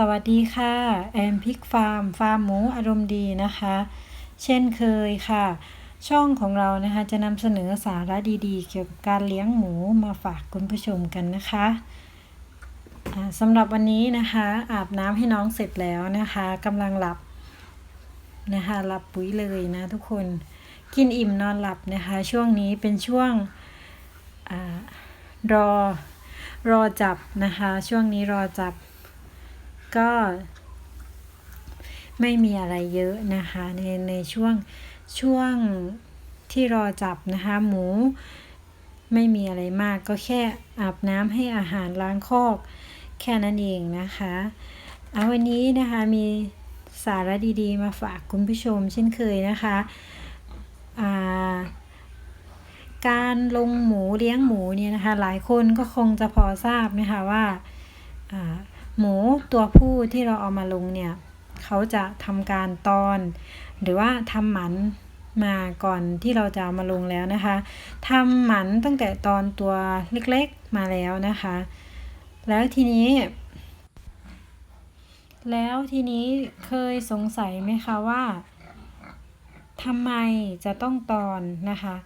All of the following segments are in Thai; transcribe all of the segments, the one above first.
สวัสดีค่ะ แอมพิกฟาร์ม ฟาร์มหมูอารมณ์ดีนะคะ เช่นเคยค่ะ ช่องของเรานะคะจะนำเสนอสาระดีๆ เกี่ยวกับการเลี้ยงหมูมาฝากคุณผู้ชมกันนะคะสำหรับวันนี้นะคะ อาบน้ำให้น้องเสร็จแล้วนะคะกำลังหลับนะคะหลับปุ๋ยเลยนะทุกคนกินอิ่มนอนหลับนะคะ ช่วงนี้เป็นช่วงอรอรอจับนะคะ ช่วงนี้รอจับ ก็ไม่มีอะไรเยอะนะคะในในช่วงช่วงที่รอจับนะคะ หมูไม่มีอะไรมากก็แค่อาบน้ำให้อาหารล้างคอก แค่นั้นเองนะคะเอาวันนี้นะคะมีสาระดีๆ มาฝากคุณผู้ชมเช่นเคยนะคะาการลงหมูเลี้ยงหมูเนี่ยนะคะ หลายคนก็คงจะพอทราบนะคะว่าอ่า หมูตัวผู้ที่เราเอามาลงเนี่ยเขาจะทำการตอน หรือว่าทำหมันมาก่อนที่เราจะามาลงแล้วนะคะทำหมันตั้งแต่ตอนตัวเล็กๆมาแล้วนะคะ แล้วทีนี้ แล้วทีนี้เคยสงสัยไหมคะว่าทำไมจะต้องตอนนะคะ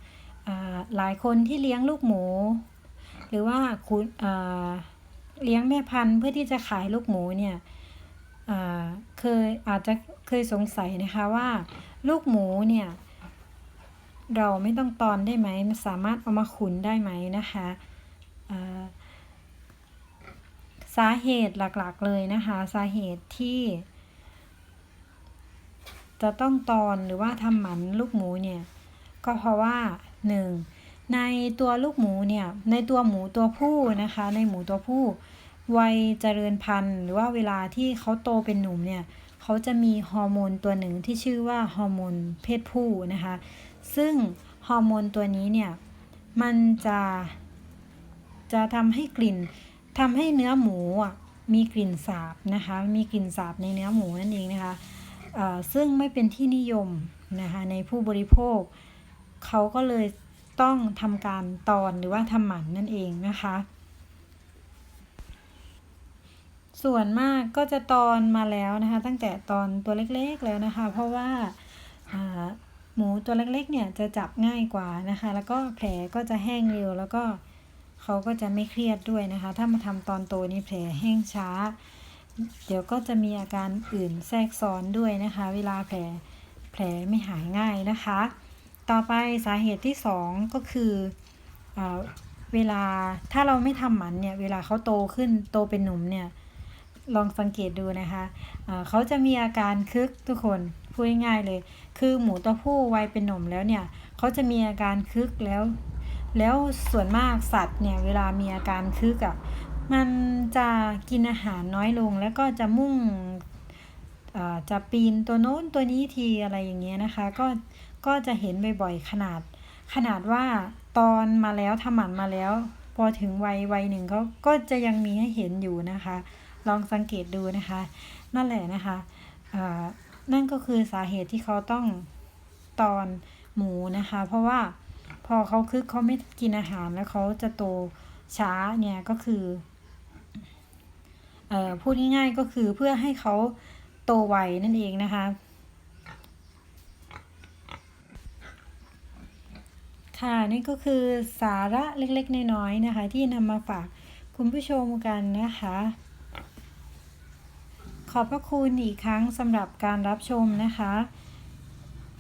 หลายคนที่เลี้ยงลูกหมู หรือว่าคุณอ่า เลี้ยงแม่พันธุ์เพื่อที่จะขายลูกหมูเนี่ยเคยอาจจะเคยสงสัยนะคะว่า ลูกหมูเนี่ยเราไม่ต้องตอนได้ไหมมันสามารถเอามาขุนได้ไหมนะคะสาเหตุหลักๆเลยนะคะ สาเหตุที่ จะต้องตอนหรือว่าทำหมันลูกหมูเนี่ย ก็เพราะว่าหนึ่ง ในตัวลูกหมูเนี่ย ในตัวหมูตัวผู้นะคะ ในหมูตัวผู้วัยเจริญพันธุ์ หรือว่าเวลาที่เขาโตเป็นหนุ่มเนี่ยเขาจะมีฮอร์โมนตัวหนึ่งที่ชื่อว่าฮอร์โมนเพศผู้นะคะ ซึ่งฮอร์โมนตัวนี้เนี่ยมันจะจะทำให้กลิ่นทำให้เนื้อหมูอะมีกลิ่นสาบนะคะ มีกลิ่นสาบในเนื้อหมูนั่นเองนะคะซึ่งไม่เป็นที่นิยมนะคะในผู้บริโภค เขาก็เลย ต้องทำการตอนหรือว่าทำหมันนั่นเองนะคะ ส่วนมากก็จะตอนมาแล้วนะคะ ตั้งแต่ตอนตัวเล็กๆแล้วนะคะ เพราะว่าหมูตัวเล็กๆเนี่ยจะจับง่ายกว่านะคะ แล้วก็แผลก็จะแห้งเร็วแล้วก็เขาก็จะไม่เครียดด้วยนะคะ ถ้ามาทำตอนโตนี่แผลแห้งช้า เดี๋ยวก็จะมีอาการอื่นแทรกซ้อนด้วยนะคะ เวลาแผลแผลไม่หายง่ายนะคะ ต่อไปสาเหตุที่สองก็คือเอเวลาถ้าเราไม่ทำหมันเนี่ย เวลาเขาโตขึ้นโตเป็นหนุ่มเนี่ย ลองสังเกตดูนะคะะเขาจะมีอาการคึกทุกคนพูดง่ายเลย คือหมูตัวผู้วัยเป็นหนุ่มแล้วเนี่ยเขาจะมีอาการคึกแล้ว แล้วส่วนมากสัตว์เนี่ยเวลามีอาการคึกอะ่ะมันจะกินอาหารน้อยลงแล้วก็จะมุ่งจะปีนตัวโน้นตัวนี้ทีอะไรอย่างเงี้ยนะคะ ก็ ก็จะเห็นบ่อยๆขนาด ขนาดว่าตอนมาแล้วทำหมันมาแล้ว พอถึงวัยวัยหนึ่งก็ก็จะยังมีให้เห็นอยู่นะคะ ลองสังเกตดูนะคะ นั่นแหละนะคะนั่นก็คือสาเหตุที่เขาต้องตอนหมูนะคะ เพราะว่าพอเขาคึกเขาไม่กินอาหารแล้วเขาจะโตช้าเนี่ยก็คือออพูดง่ายๆก็คือเพื่อให้เขาโตไวนั่นเองนะคะ ค่ะนี่ก็คือสาระเล็กๆ น้อยๆนะคะ ที่นำมาฝากคุณผู้ชมกันนะคะ ขอบพระคุณอีกครั้งสำหรับการรับชมนะคะ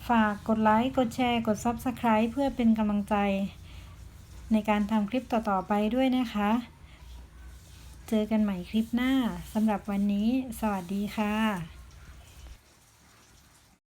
ฝากกดไลค์ กดแชร์ กด Subscribe เพื่อเป็นกำลังใจ ในการทำคลิปต่อๆไปด้วยนะคะ เจอกันใหม่คลิปหน้าสำหรับวันนี้ สวัสดีค่ะ